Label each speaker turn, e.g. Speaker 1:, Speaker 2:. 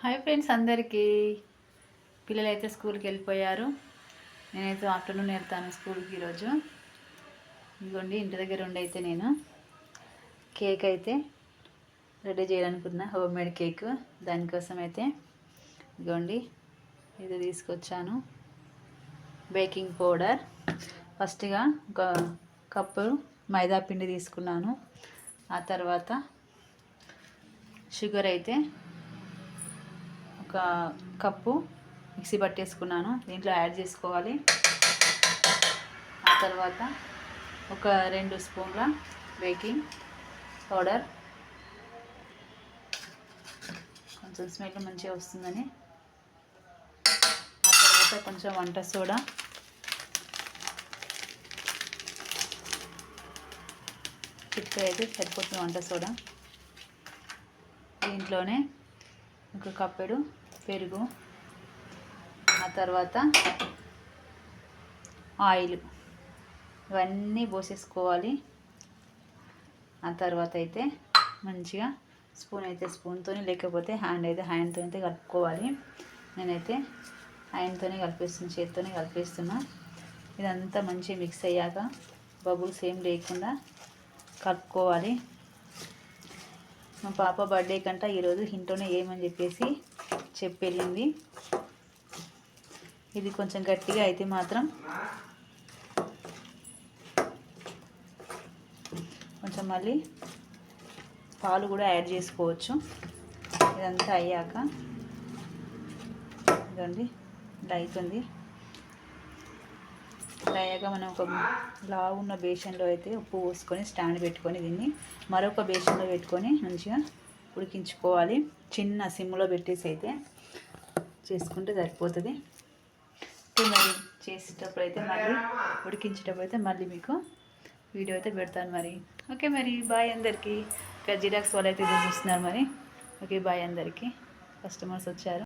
Speaker 1: Hi friends అందరికీ. పిల్లలు అయితే స్కూల్కి వెళ్ళిపోయారు. నేనైతే ఆఫ్టర్నూన్ వెళ్తాను స్కూల్కి ఈరోజు. ఇదిగోండి ఇంటి దగ్గర ఉండి అయితే నేను. కేక్ అయితే రెడీ చేయాలనుకున్నా హోమ్ మేడ్ కేక్ దానికోసం అయితే ఇదిగోండి ఇది తీసుకొచ్చాను. Baking powder. ఫస్ట్గా ఒక కప్పు మైదా పిండి తీసుకున్నాను. ఆ తర్వాత షుగర్ అయితే ఒక కప్పు మిక్సీ పట్టేసుకున్నాను. దీంట్లో యాడ్ చేసుకోవాలి. ఆ తర్వాత ఒక రెండు స్పూన్ల బేకింగ్ పౌడర్. కొంచెం స్మెల్ మంచిగా వస్తుందని. ఆ తర్వాత కొంచెం వంట సోడా. చిట్కా అయితే సరిపోతుంది వంట సోడా. దీంట్లోనే ఒక కప్పెడు పెరుగు ఆ తర్వాత ఆయిల్. ఇవన్నీ పోసేసుకోవాలి. ఆ తర్వాత అయితే మంచిగా స్పూన్ అయితే స్పూన్తో లేకపోతే హ్యాండ్ అయితే హ్యాండ్తో అయితే కలుపుకోవాలి. నేనైతే హ్యాండ్తోనే కలిపేస్తున్నా చేతితోనే కలిపేస్తున్నా. ఇదంతా మంచిగా మిక్స్ అయ్యాక బబుల్స్ ఏం లేకుండా కలుపుకోవాలి. మా పాప బర్త్డే కంట ఈరోజు ఇంట్లోనే ఏమని చెప్పేసి చెప్పేళ్ళింది. ఇది కొంచెం గట్టిగా అయితే మాత్రం కొంచెం మళ్ళీ పాలు కూడా యాడ్ చేసుకోవచ్చు. ఇదంతా అయ్యాక ఇదండి ఇలా అవుతుంది ఇలా అయ్యాక మనం ఒక లావు ఉన్న బేషన్లో అయితే ఉప్పు పోసుకొని స్టాండ్ పెట్టుకొని దీన్ని మరొక బేషన్లో పెట్టుకొని మంచిగా ఉడికించుకోవాలి. చిన్న సిమ్లో పెట్టేసి అయితే చేసుకుంటే సరిపోతుంది. మరి చేసేటప్పుడు అయితే మళ్ళీ ఉడికించేటప్పుడు అయితే మళ్ళీ మీకు వీడియో అయితే పెడతాను మరి. ఓకే మరి బాయ్ అందరికీ. ఇక్కడ జిరాక్స్ వాళ్ళు అయితే ఇది చూస్తున్నారు మరి. ఓకే బాయ్ అందరికీ. కస్టమర్స్ వచ్చారు.